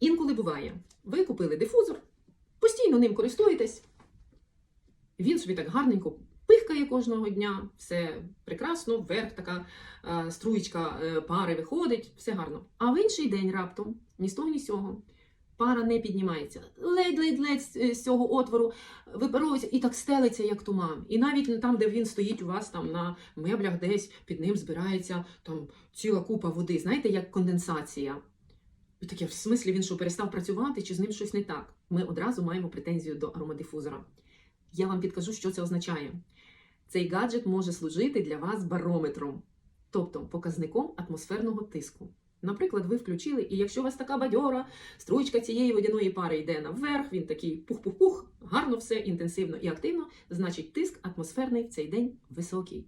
Інколи буває, ви купили дифузор, постійно ним користуєтесь, він собі так гарненько пихкає кожного дня, все прекрасно, вверх така е, струєчка е, пари виходить, все гарно. А в інший день раптом ні з того, ні з цього. Пара не піднімається. Ледь-ледь-ледь з- з цього отвору випаровується і так стелиться, як туман. І навіть там, де він стоїть у вас там на меблях, десь під ним збирається там ціла купа води. Знаєте, як конденсація. Таке, в смислі він що перестав працювати, чи з ним щось не так? Ми одразу маємо претензію до аромадифузора. Я вам підкажу, що це означає. Цей гаджет може служити для вас барометром, тобто показником атмосферного тиску. Наприклад, ви включили, і якщо у вас така бадьора, струйка цієї водяної пари йде наверх, він такий пух-пух-пух, гарно все, інтенсивно і активно, значить тиск атмосферний в цей день високий.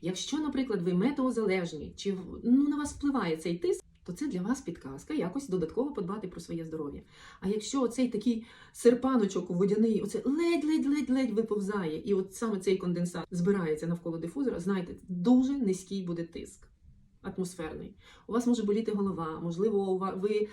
Якщо, наприклад, ви метеозалежні, чи ну, на вас впливає цей тиск, то це для вас підказка якось додатково подбати про своє здоров'я. А якщо оцей такий серпаночок водяний, оце ледь-ледь-ледь-ледь виповзає, і от саме цей конденсат збирається навколо дифузора, знаєте, дуже низький буде тиск. Атмосферний. У вас може боліти голова, можливо, ви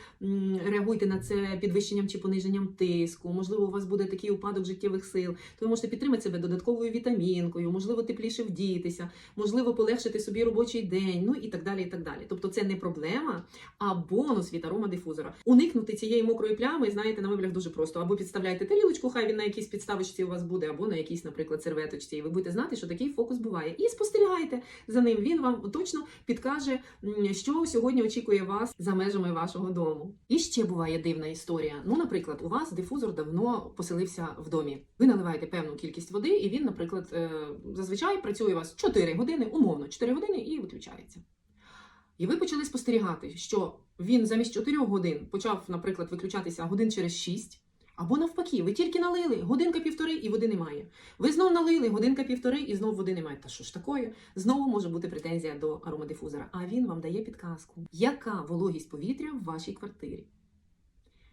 реагуєте на це підвищенням чи пониженням тиску, можливо, у вас буде такий упадок життєвих сил, то ви можете підтримати себе додатковою вітамінкою, можливо, тепліше вдітися, можливо, полегшити собі робочий день, ну і так далі. і так далі. Тобто це не проблема, а бонус від аромадифузора. Уникнути цієї мокрої плями, знаєте, на меблях дуже просто. Або підставляйте тарілочку, хай він на якійсь підставочці у вас буде, або на якійсь, наприклад, серветочці. І ви будете знати, що такий фокус буває. І спостерігайте за ним. Він вам точно підкаже, м, що сьогодні очікує вас за межами вашого дому. І ще буває дивна історія. Ну, наприклад, у вас дифузор давно поселився в домі. Ви наливаєте певну кількість води, і він, наприклад, е, зазвичай працює у вас 4 години, умовно 4 години і виключається. І ви почали спостерігати, що він замість 4 годин почав, наприклад, виключатися годин через 6, або навпаки, ви тільки налили годинка півтори і води немає. Ви знов налили годинка півтори і знов води немає. Та що ж такое? Знову може бути претензія до аромадифузора. А він вам дає підказку, яка вологість повітря в вашій квартирі.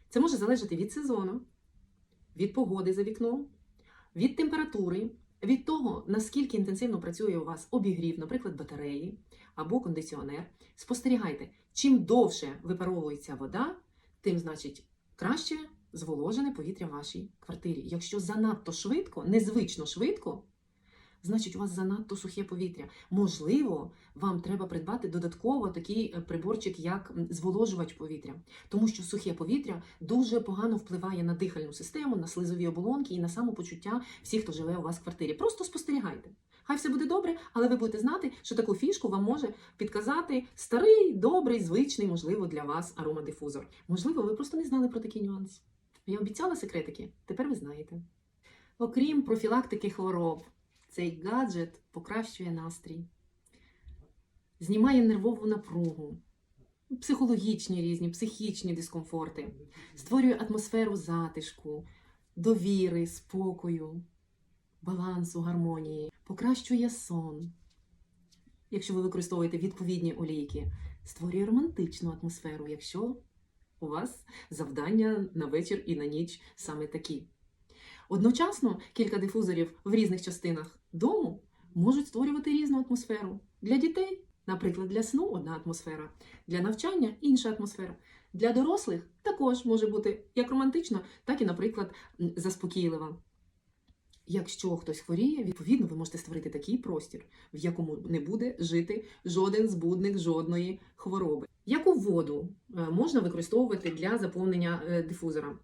Це може залежати від сезону, від погоди за вікном, від температури, від того, наскільки інтенсивно працює у вас обігрів, наприклад, батареї або кондиціонер. Спостерігайте, чим довше випаровується вода, тим, значить, краще зволожене повітря в вашій квартирі. Якщо занадто швидко, незвично швидко, значить у вас занадто сухе повітря. Можливо, вам треба придбати додатково такий е, приборчик, як зволожувач повітря, тому що сухе повітря дуже погано впливає на дихальну систему, на слизові оболонки і на самопочуття всіх, хто живе у вас в квартирі. Просто спостерігайте. Хай все буде добре, але ви будете знати, що таку фішку вам може підказати старий, добрий, звичний, можливо, для вас аромадифузор. Можливо, ви просто не знали про такий нюанс. Я обіцяла секретики, тепер ви знаєте. Окрім профілактики хвороб, цей гаджет покращує настрій, знімає нервову напругу, психологічні різні, психічні дискомфорти, створює атмосферу затишку, довіри, спокою, балансу, гармонії, покращує сон. Якщо ви використовуєте відповідні олійки, створює романтичну атмосферу, якщо у вас завдання на вечір і на ніч саме такі. Одночасно кілька дифузорів в різних частинах дому можуть створювати різну атмосферу. Для дітей, наприклад, для сну одна атмосфера, для навчання інша атмосфера. Для дорослих також може бути як романтична, так і, наприклад, заспокійлива. Якщо хтось хворіє, відповідно, ви можете створити такий простір, в якому не буде жити жоден збудник жодної хвороби. Яку воду е, можна використовувати для заповнення е, дифузора?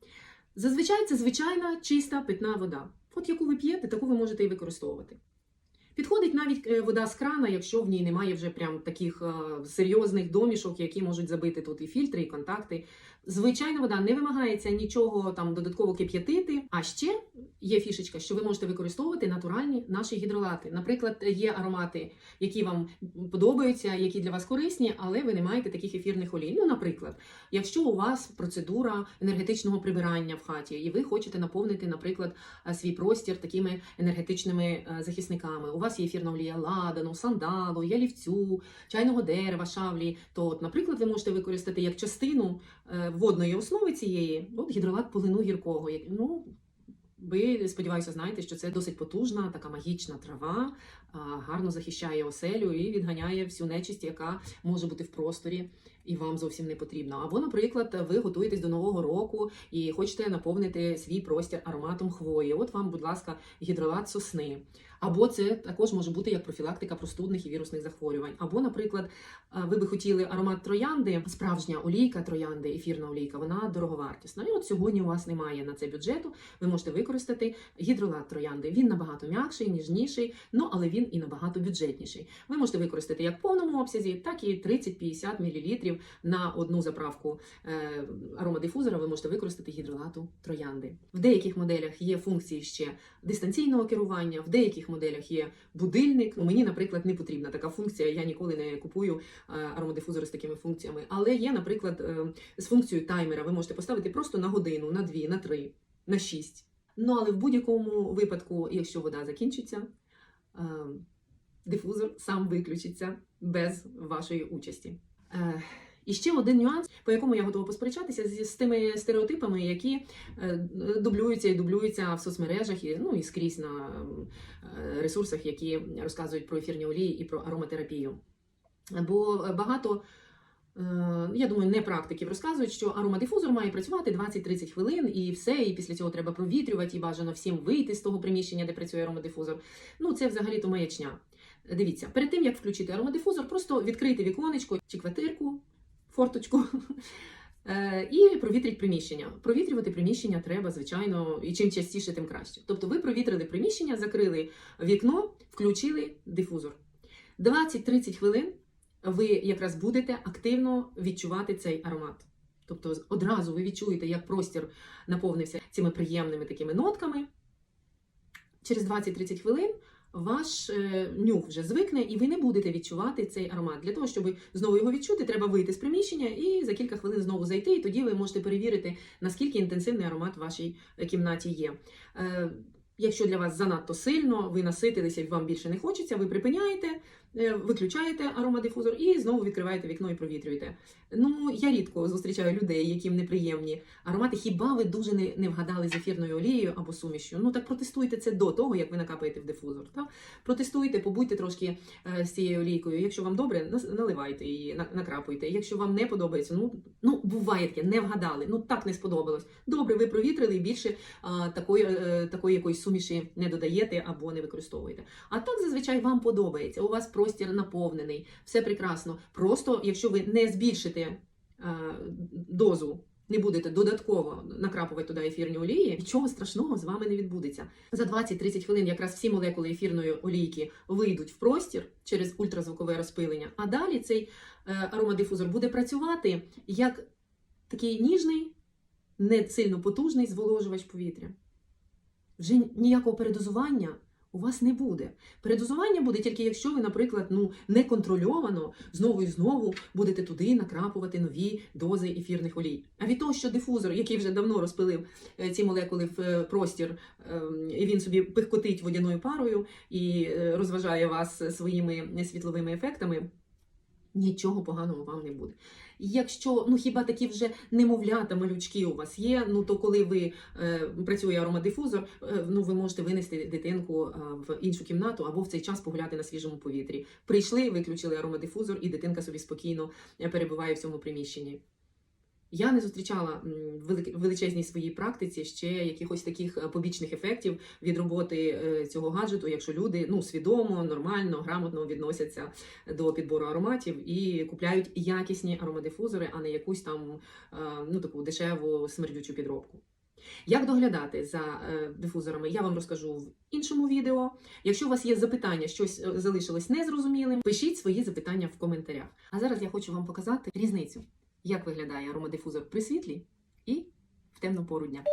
Зазвичай це звичайна чиста питна вода. От яку ви п'єте, таку ви можете і використовувати. Підходить навіть е, вода з крана, якщо в ній немає вже прям таких е, серйозних домішок, які можуть забити тут і фільтри, і контакти. Звичайна вода не вимагається нічого там додатково кип'ятити. А ще є фішечка, що ви можете використовувати натуральні наші гідролати. Наприклад, є аромати, які вам подобаються, які для вас корисні, але ви не маєте таких ефірних олій. Ну, наприклад, якщо у вас процедура енергетичного прибирання в хаті, і ви хочете наповнити, наприклад, е, свій простір такими енергетичними захисниками. Вас є ефірна олія ладану, сандалу, ялівцю, чайного дерева, шавлі. То, от, наприклад, ви можете використати як частину е, водної основи цієї от гідролат полину гіркого. Ну, ви сподіваюся, знаєте, що це досить потужна, така магічна трава, гарно захищає оселю і відганяє всю нечисть, яка може бути в просторі і вам зовсім не потрібно. Або, наприклад, ви готуєтесь до нового року і хочете наповнити свій простір ароматом хвої. От вам, будь ласка, гідролат сосни. Або це також може бути як профілактика простудних і вірусних захворювань. Або, наприклад, ви би хотіли аромат троянди, справжня олійка троянди, ефірна олійка, вона дороговартісна. І от сьогодні у вас немає на це бюджету. Ви можете використати гідролат троянди. Він набагато м'якший, ніжніший, ну але він і набагато бюджетніший. Ви можете використати як в повному обсязі, так і 30-50 мл на одну заправку е, аромадифузора. Ви можете використати гідролату троянди. В деяких моделях є функції ще дистанційного керування, в деяких моделях є будильник. Ну, мені, наприклад, не потрібна така функція. Я ніколи не купую е, аромадифузори з такими функціями. Але є, наприклад, е, з функцією таймера. Ви можете поставити просто на годину, на дві, на три, на шість. Ну але в будь-якому випадку, якщо вода закінчиться, дифузор сам виключиться без вашої участі. Е, І ще один нюанс, по якому я готова посперечатися з, з тими стереотипами, які е, дублюються і дублюються в соцмережах, і, ну і скрізь на е, ресурсах, які розказують про ефірні олії і про ароматерапію. Бо багато, я думаю, не практиків розказують, що аромадифузор має працювати 20-30 хвилин і все, і після цього треба провітрювати, і бажано всім вийти з того приміщення, де працює аромадифузор. Ну, це взагалі-то маячня. Дивіться, перед тим як включити аромадифузор, просто відкрийте віконечко чи квартирку, форточку. е, І провітріть приміщення. Провітрювати приміщення треба, звичайно, і чим частіше, тим краще. Тобто ви провітрили приміщення, закрили вікно, включили дифузор. 20-30 хвилин ви якраз будете активно відчувати цей аромат. Тобто одразу ви відчуєте, як простір наповнився цими приємними такими нотками. Через 20-30 хвилин ваш е, нюх вже звикне, і ви не будете відчувати цей аромат. Для того, щоб знову його відчути, треба вийти з приміщення і за кілька хвилин знову зайти, і тоді ви можете перевірити, наскільки інтенсивний аромат в вашій е, кімнаті є. Якщо для вас занадто сильно, ви наситилися і вам більше не хочеться, ви припиняєте, е, виключаєте аромадифузор і знову відкриваєте вікно і провітрюєте. Ну, я рідко зустрічаю людей, яким неприємні аромати. Хіба ви дуже не, не вгадали з ефірною олією або сумішю? Ну так протестуйте це до того, як ви накапаєте в дифузор. Так? Протестуйте, побудьте трошки е, з цією олійкою. Якщо вам добре, наливайте її, накрапуйте. Якщо вам не подобається, ну, ну буває таке, не вгадали, ну так не сподобалось. Добре, ви провітрили більше а, такої, е, такої якоїсь суміші не додаєте або не використовуєте. А так зазвичай вам подобається. У вас простір наповнений, все прекрасно. Просто якщо ви не збільшите е, дозу. Не будете додатково накрапувати туди ефірні олії, нічого страшного з вами не відбудеться. За 20-30 хвилин якраз всі молекули ефірної олійки вийдуть в простір через ультразвукове розпилення. А далі цей е, аромадифузор буде працювати як такий ніжний, не сильно потужний зволожувач повітря. Вже ніякого передозування у вас не буде. Передозування буде тільки якщо ви, наприклад, ну неконтрольовано знову і знову будете туди накрапувати нові дози ефірних олій. А від того, що дифузор, який вже давно розпилив е, ці молекули в е, простір, ем, і він собі пихкотить водяною парою і е, розважає вас своїми світловими ефектами. Нічого поганого вам не буде. Якщо ну хіба такі вже немовлята, малючки у вас є, ну то коли ви е, працює аромадифузор, е, ну ви можете винести дитинку е, в іншу кімнату або в цей час погуляти на свіжому повітрі. Прийшли, виключили аромадифузор, і дитинка собі спокійно е, перебуває в цьому приміщенні. Я не зустрічала в величезній своїй практиці ще якихось таких е, побічних ефектів від роботи е, цього гаджету, якщо люди ну свідомо, нормально, грамотно відносяться до підбору ароматів і купляють якісні аромадифузори, а не якусь там е, ну таку дешеву смердючу підробку. Як доглядати за дифузорами, я вам розкажу в іншому відео. Якщо у вас є запитання, щось залишилось незрозумілим, пишіть свої запитання в коментарях. А зараз я хочу вам показати різницю, як виглядає аромадифузор при світлі і в темну пору дня.